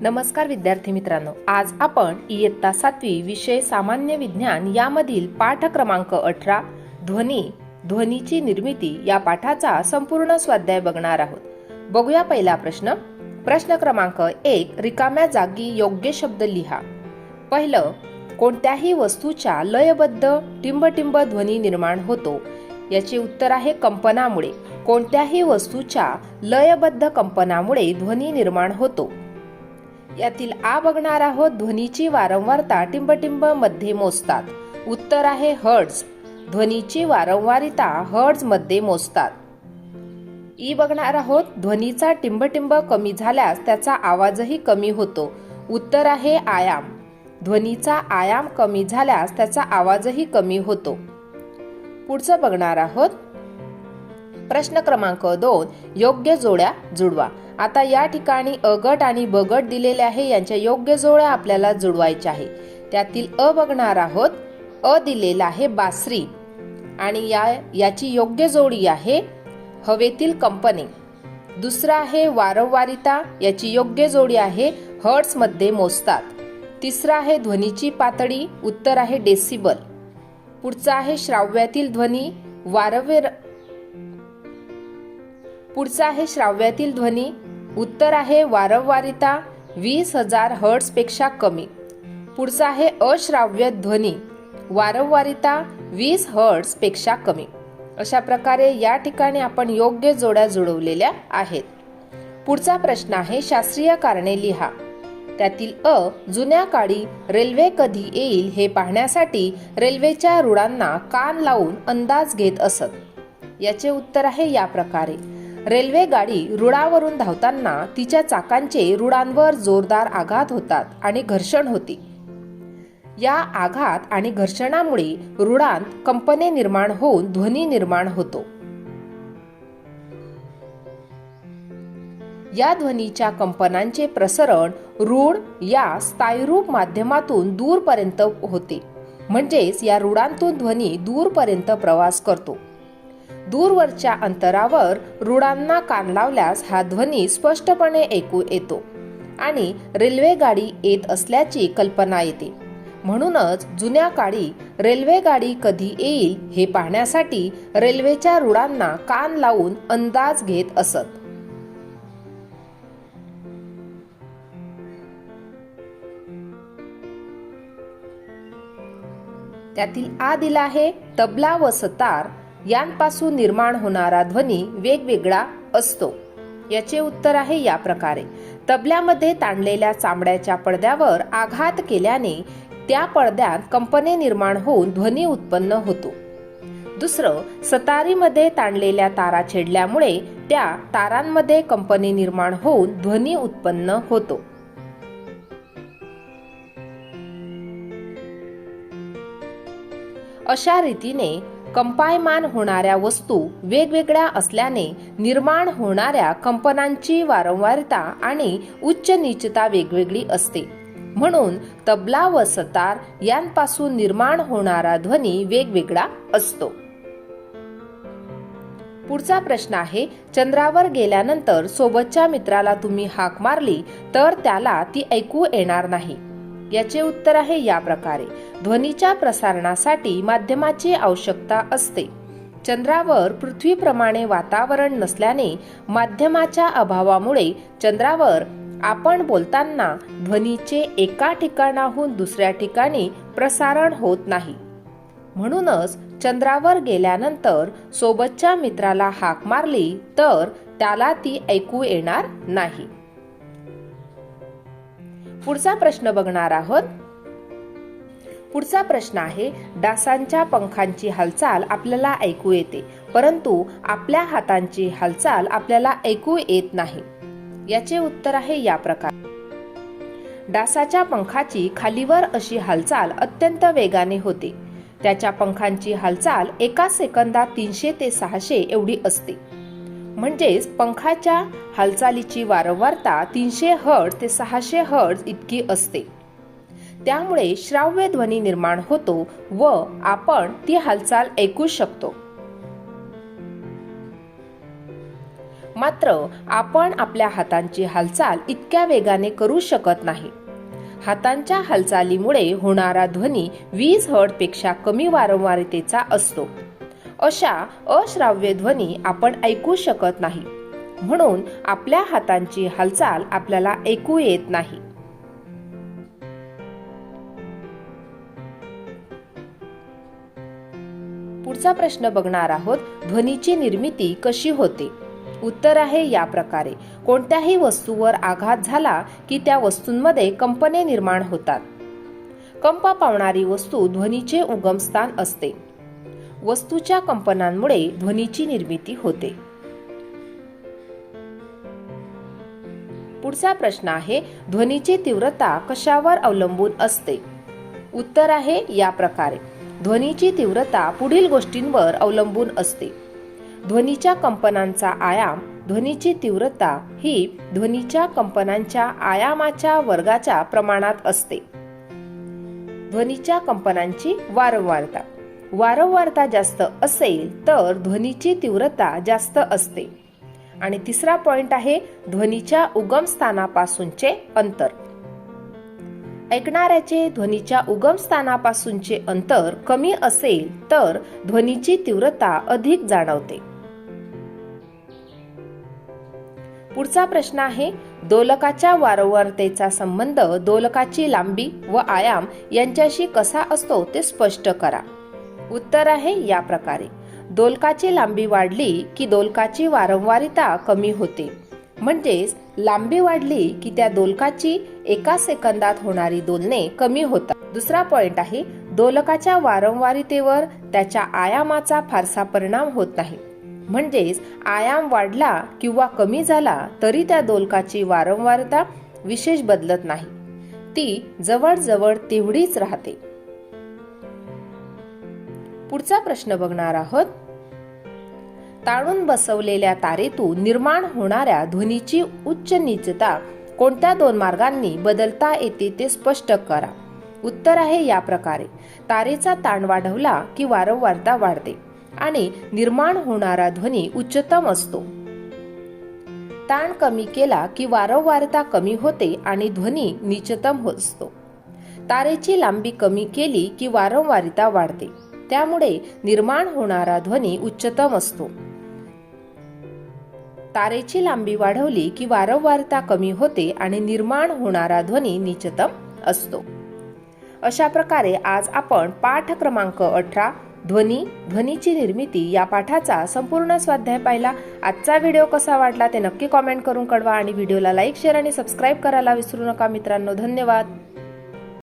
नमस्कार विद्यार्थी मित्रांनो आज आपण इयत्ता सातवी विषय सामान्य विज्ञान यामधील पाठ क्रमांक अठरा ध्वनी ध्वनीची निर्मिती या पाठाचा संपूर्ण स्वाध्याय बघणार आहोत. बघूया पहिला प्रश्न. प्रश्न क्रमांक एक रिकाम्या जागी योग्य शब्द लिहा. पहिलं कोणत्याही वस्तूच्या लयबद्ध टिंबटिंब ध्वनी निर्माण होतो. याचे उत्तर आहे कंपनामुळे. कोणत्याही वस्तूच्या लयबद्ध कंपनामुळे ध्वनी निर्माण होतो. यातील आ बघणार आहोत ध्वनीची वारंवारता टिंबटिंबमध्ये मोजतात. उत्तर आहे हर्ड्स ध्वनीची वारंवारिता हर्ड्समध्ये मोजतात. ई बघणार आहोत ध्वनीचा टिंबटिंब कमी झाल्यास त्याचा आवाजही कमी होतो. उत्तर आहे आयाम. ध्वनीचा आयाम कमी झाल्यास त्याचा आवाजही कमी होतो. पुढचं बघणार आहोत. प्रश्न क्रमांक दोन. योग्य जोड्या जुडवा. आता या ठिकाणी अ गट आणि बगट दिलेले आहे यांच्या योग्य जोड्या आपल्याला जुळवायच्या आहे. त्यातील अ बघणार आहोत अ दिलेला आहे बासरी. आणि या याची योग्य जोडी आहे हवेतील कंपनी. दुसरा आहे वारंवारिता याची योग्य जोडी आहे हर्ट्समध्ये मोजतात. तिसरा आहे ध्वनीची पातळी उत्तर आहे डेसिबल. पुढचा आहे श्राव्यातील ध्वनी वारंवार पुढचा आहे श्राव्यातील ध्वनी उत्तर आहे वारंवारिता वीस हजार हर्ट्सपेक्षा कमी. पुढचा आहे अश्राव्य ध्वनी वारंवारिता वीस हर्ट्सपेक्षा कमी. अशा प्रकारे या ठिकाणी आपण योग्य जोड्या जुळवलेल्या आहेत. पुढचा प्रश्न आहे शास्त्रीय कारणे लिहा. त्यातील अ जुन्या काळी रेल्वे कधी येईल हे पाहण्यासाठी रेल्वेच्या रुळांना कान लावून अंदाज घेत असत. याचे उत्तर आहे या प्रकारे. रेल्वे गाडी रुळावरून धावताना तिच्या चाकांचे रुळांवर जोरदार आघात होतात आणि घर्षण होते. या आघात आणि घर्षणामुळे रुळांत कंपने निर्माण होऊन ध्वनी निर्माण होतो. या ध्वनीच्या कंपनांचे प्रसरण रूढ या स्थायीरूप माध्यमातून दूरपर्यंत होते. म्हणजेच या रुळांतून ध्वनी दूरपर्यंत प्रवास करतो. दूरवरच्या अंतरावर रुळांना कान लावल्यास हा ध्वनी स्पष्टपणे ऐकू येतो आणि रेल्वे गाडी येत असल्याची कल्पना येते. म्हणूनच जुन्या काळी रेल्वे गाडी कधी येईल हे पाहण्यासाठी रेल्वेच्या रुळांना कान लावून अंदाज घेत असत. त्यातील आ दिला आहे तबला व सतार यांपासून निर्माण होणारा ध्वनी वेगवेगळा असतो. याचे उत्तर आहे या प्रकारे. तबल्यामध्ये ताणलेल्या चामड्याच्या पडद्यावर आघात केल्याने त्या पडद्यात कंपने निर्माण होऊन ध्वनी उत्पन्न होतो. दुसरं सतारीमध्ये ताणलेल्या तारा छेडल्यामुळे त्या तारांमध्ये कंपने निर्माण होऊन ध्वनी उत्पन्न होतो. अशा रीतीने कंपायमान होणाऱ्या वस्तू वेगवेगळ्या असल्याने निर्माण होणाऱ्या कंपनांची वारंवारता आणि उच्च नीचता वेगवेगळी असते. म्हणून तबला व सतार यांपासून निर्माण होणारा ध्वनी वेगवेगळा असतो. पुढचा प्रश्न आहे चंद्रावर गेल्यानंतर सोबतच्या मित्राला तुम्ही हाक मारली तर त्याला ती ऐकू येणार नाही. याचे उत्तर आहे या प्रकारे. ध्वनीच्या प्रसारणासाठी माध्यमाची आवश्यकता असते. चंद्रावर पृथ्वीप्रमाणे वातावरण नसल्याने माध्यमाच्या अभावामुळे चंद्रावर आपण बोलताना ध्वनीचे एका ठिकाणाहून दुसऱ्या ठिकाणी प्रसारण होत नाही. म्हणूनच चंद्रावर गेल्यानंतर सोबतच्या मित्राला हाक मारली तर त्याला ती ऐकू येणार नाही. पुढचा प्रश्न बघणार आहोत. पुढचा प्रश्न आहे डासांच्या पंखांची हालचाल आपल्याला ऐकू येते परंतु आपल्या हातांची हालचाल आपल्याला ऐकू येत नाही. याचे उत्तर आहे या प्रकार. डासाच्या पंखाची खालीवर अशी हालचाल अत्यंत वेगाने होते. त्याच्या पंखांची हालचाल एका सेकंदात तीनशे ते सहाशे एवढी असते. म्हणजेच पंखाच्या हालचालीची वारंवारता तीनशे हर्ड ते सहाशे हर्ड इतकी असते. त्यामुळे श्राव्य ध्वनी निर्माण होतो व आपण ती हालचाल ऐकू शकतो. मात्र आपण आपल्या हातांची हालचाल इतक्या वेगाने करू शकत नाही. हातांच्या हालचालीमुळे होणारा ध्वनी वीस हर्टपेक्षा कमी वारंवारतेचा असतो. अशा अश्राव्य ध्वनी आपण ऐकू शकत नाही. म्हणून आपल्या हातांची हालचाल आपल्याला ऐकू येत नाही. पुढचा प्रश्न बघणार आहोत ध्वनीची निर्मिती कशी होते? उत्तर आहे या प्रकारे. कोणत्याही वस्तूवर आघात झाला की त्या वस्तूंमध्ये कंपने निर्माण होतात. कंप पावणारी वस्तू ध्वनीचे उगमस्थान असते. वस्तूच्या कंपनांमुळे ध्वनीची निर्मिती होते. पुढचा प्रश्न आहे ध्वनीची तीव्रता कशावर अवलंबून असते? उत्तर आहे या प्रकारे. ध्वनीची तीव्रता पुढील गोष्टींवर अवलंबून असते. ध्वनीच्या कंपनांचा आयाम ध्वनीची तीव्रता ही ध्वनीच्या कंपनांच्या आयामाच्या वर्गाच्या प्रमाणात असते. ध्वनीच्या कंपनांची वारंवारता. वारंवारता जास्त असेल तर ध्वनीची तीव्रता जास्त असते. आणि तिसरा पॉइंट आहे ध्वनीच्या उगमस्थानापासूनचे अंतर. ऐकणाऱ्याचे ध्वनीच्या उगमस्थानापासूनचे अंतर कमी असेल तर ध्वनीची तीव्रता अधिक जाणवते. पुढचा प्रश्न आहे दोलकाच्या वारंवारतेचा संबंध दोलकाची लांबी व आयाम यांच्याशी कसा असतो ते स्पष्ट करा. उत्तर आहे या प्रकारे. दोलकाची लांबी वाढली की दोलकाची वारंवारिता कमी होते. म्हणजेच लांबी वाढली की त्या दोलकाची एका सेकंदात होणारी दोलने कमी होतात. दुसरा पॉइंट आहे दोलकाच्या वारंवारितेवर त्याच्या आयामाचा फारसा परिणाम होत नाही. म्हणजेच आयाम वाढला किंवा कमी झाला तरी त्या दोलकाची वारंवारता विशेष बदलत नाही. ती जवळजवळ तेवढीच राहते. पुढचा प्रश्न बघणार आहोत. ताणून बसवलेल्या तारेतून निर्माण होणाऱ्या ध्वनीची उच्च नीचता कोणत्या दोन मार्गांनी बदलता येते ते स्पष्ट करा. उत्तर आहे या प्रकारे. तारेचा ताण वाढवला की वारंवारता वाढते आणि निर्माण होणारा ध्वनी उच्चतम असतो. ताण कमी केला की वारंवारता कमी होते आणि ध्वनी नीचतम असतो. तारेची लांबी कमी केली की वारंवारिता वाढते. त्यामुळे निर्माण होणारा ध्वनी उच्चतम असतो. तारेची लांबी वाढवली की वारंवारता कमी होते आणि निर्माण होणारा ध्वनी निचतम असतो. अशा प्रकारे आज आपण पाठ क्रमांक अठरा ध्वनी ध्वनीची निर्मिती या पाठाचा संपूर्ण स्वाध्याय पाहिला. आजचा व्हिडिओ कसा वाटला ते नक्की कॉमेंट करून कळवा आणि व्हिडिओला लाईक शेअर आणि सबस्क्राईब करायला विसरू नका मित्रांनो. धन्यवाद.